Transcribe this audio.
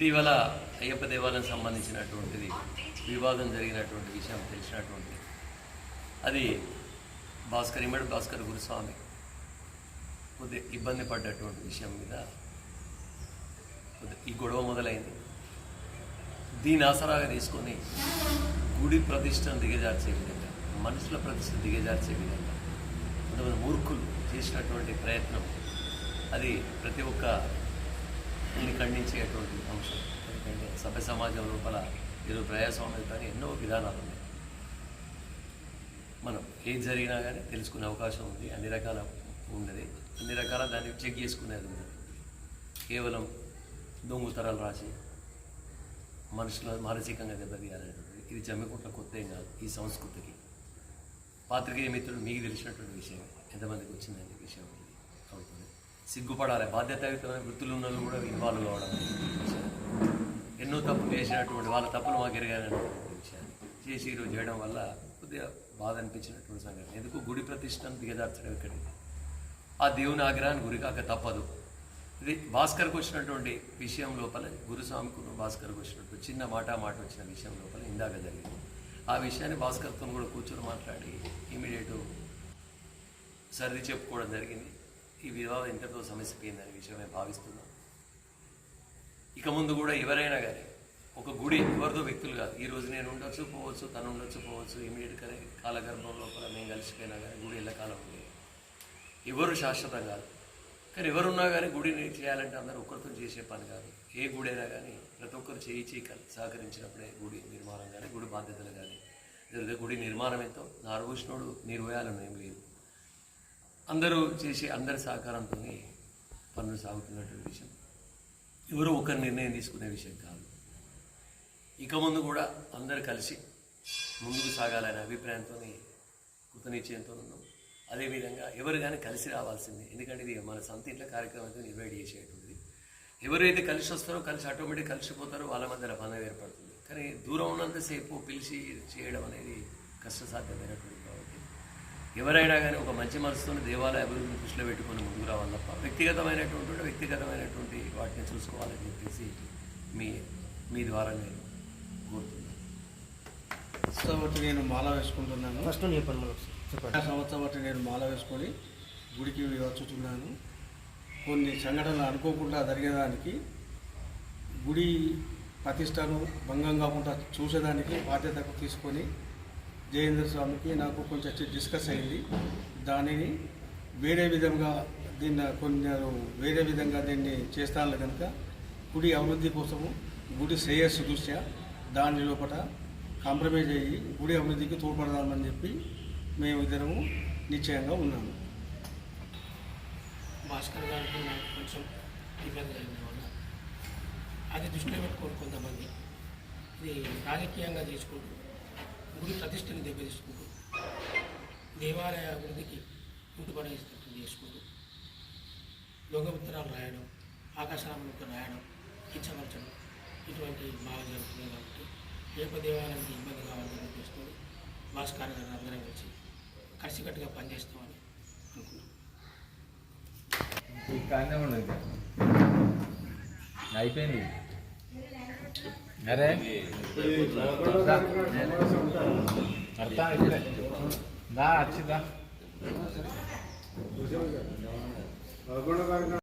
ఇటీవల అయ్యప్ప దేవాలయం సంబంధించినటువంటిది వివాదం జరిగినటువంటి విషయం తెలిసినటువంటి అది భాస్కర్ ఇమ్మడి భాస్కర్ గురుస్వామి కొద్ది ఇబ్బంది పడ్డటువంటి విషయం మీద ఈ గొడవ మొదలైంది. దీని ఆసరాగా తీసుకొని గుడి ప్రతిష్టను దిగజార్చే విధంగా మనుషుల ప్రతిష్ట దిగజార్చే విధంగా కొంతమంది మూర్ఖులు చేసినటువంటి ప్రయత్నం అది ప్రతి ఒక్క దీన్ని ఖండించేటువంటి అంశం. ఎందుకంటే సభ్య సమాజం లోపల ఏదో ప్రజాస్వామ్యం కానీ ఎన్నో విధానాలు ఉన్నాయి. మనం ఏది జరిగినా కానీ తెలుసుకునే అవకాశం ఉంది. అన్ని రకాల ఉన్నది. అన్ని రకాల దాన్ని చెక్ చేసుకునేది ఉంది. కేవలం దొంగతరాలు రాసి మనుషుల మానసికంగా దెబ్బతీయాలనేటువంటిది ఇది జమ్మికుంట్ల కొత్త ఏం కాదు. ఈ సంస్కృతికి. పాత్రికేయ మిత్రులు మీకు తెలిసినటువంటి విషయం ఎంతమందికి వచ్చిందని విషయం అవుతుంది. సిగ్గుపడాలి. బాధ్యతాయుతమైన వృత్తులు ఉన్న వాళ్ళు కూడా ఇన్వాల్వ్ కావడం విషయం. ఎన్నో తప్పులు చేసినటువంటి వాళ్ళ తప్పులు మాకు ఎరగాలనేటువంటి విషయాన్ని చేసి ఈరోజు చేయడం వల్ల కొద్దిగా బాధ అనిపించినటువంటి సంఘటన. ఎందుకు? గుడి ప్రతిష్టను దిగజార్చడం ఇక్కడికి ఆ దేవుని ఆగ్రహాన్ని గురికాక తప్పదు. ఇది భాస్కర్కి వచ్చినటువంటి విషయం లోపల గురుస్వామికి భాస్కర్కి వచ్చినటువంటి చిన్న మాట మాట వచ్చిన విషయం లోపల ఇందాక జరిగింది. ఆ విషయాన్ని భాస్కర్తో కూడా కూర్చొని మాట్లాడి ఇమీడియట్ సర్ది చెప్పుకోవడం జరిగింది. ఈ వివాహం ఇంతతో సమస్య పోయిందనే విషయం మేము భావిస్తున్నాం. ఇక ముందు కూడా ఎవరైనా కానీ ఒక గుడి ఎవరిదో వ్యక్తులు కాదు. ఈ రోజు నేను ఉండొచ్చు పోవచ్చు తను ఉండొచ్చు పోవచ్చు ఇమీడియట్గా కాలగర్భం లోపల మేము కలిసిపోయినా కానీ గుడి ఎల్లకాలం ఉంది. ఎవరు శాశ్వతం కాదు. కానీ ఎవరున్నా కానీ గుడిని చేయాలంటే అందరూ ఒక్కరితో చేసే పని కాదు. ఏ గుడి అయినా కానీ ప్రతి ఒక్కరు చేయి చేయి సహకరించినప్పుడే గుడి నిర్మాణం కానీ గుడి బాధ్యతలు కానీ లేదా గుడి నిర్మాణం ఎంతో. నారభూషణుడు నిర్వయాలను ఏం లేదు. అందరూ చేసి అందరి సహకారంతో పనులు సాగుతున్నటువంటి విషయం. ఎవరో ఒకరి నిర్ణయం తీసుకునే విషయం కాదు. ఇక ముందు కూడా అందరు కలిసి ముందుకు సాగాలనే అభిప్రాయంతో కృతనిశ్చయంతో ఉన్నాం అదేవిధంగా ఎవరు కానీ కలిసి రావాల్సిందే. ఎందుకంటే ఇది మన సొంత ఇంట్లో కార్యక్రమం నిర్వైడ్ చేసేటువంటిది. ఎవరైతే కలిసి వస్తారో కలిసి ఆటోమేటిక్ కలిసిపోతారో వాళ్ళ మధ్య బంధం ఏర్పడుతుంది. కానీ దూరం ఉన్నంతసేపు పిలిచి చేయడం అనేది కష్టసాధ్యమైనటువంటి ఎవరైనా కానీ ఒక మంచి మనసుతో దేవాలయ అభివృద్ధిని దృష్టిలో పెట్టుకొని ముందుకు రావాలి తప్ప వ్యక్తిగతమైనటువంటి వ్యక్తిగతమైనటువంటి వాటిని చూసుకోవాలని చెప్పేసి మీ మీ ద్వారా నేను కోరుతున్నాను. నేను మాల వేసుకుంటున్నాను. ఫస్ట్ చెప్పండి. సంవత్సరం బట్టి నేను మాల వేసుకొని గుడికి వచ్చుతున్నాను కొన్ని సంఘటనలు అనుకోకుండా జరిగేదానికి గుడి ప్రతిష్టను భంగం కాకుండా చూసేదానికి బాధ్యతకు తీసుకొని జయేంద్ర స్వామికి నాకు కొంచెం డిస్కస్ అయింది. దానిని వేరే విధంగా దీన్ని కొందరు వేరే విధంగా దీన్ని చేస్తాను కనుక గుడి అభివృద్ధి కోసము గుడి శ్రేయస్సు దృష్ట్యా దాని లోపల కాంప్రమైజ్ అయ్యి గుడి అభివృద్ధికి తోడ్పడదామని చెప్పి మేము ఇద్దరము నిశ్చయంగా ఉన్నాము. భాస్కర్ గారికి నాకు కొంచెం ఇబ్బంది కలిగిన వల్ల అది దృష్టిలో పెట్టుకోరు కొంతమంది ఇది రాజకీయంగా తీసుకుంటూ గుడి ప్రతిష్టని దెబ్బతీసుకుంటూ దేవాలయ అభివృద్ధికి కుంటుపడేటట్టు చేసుకుంటూ దొంగ ఉత్తరాలు రాయడం ఆకాశరాములతో రాయడం కించపరచడం ఇటువంటి బాగా జరుగుతుంది కాబట్టి ఏప దేవాలయానికి ఇబ్బంది కావాలని ఉద్దేశంతో భాస్కర్ గారు అందరం వచ్చి కలిసికట్టుగా పనిచేస్తామని అనుకున్నాం అయిపోయింది. अरे। करता अच्छी था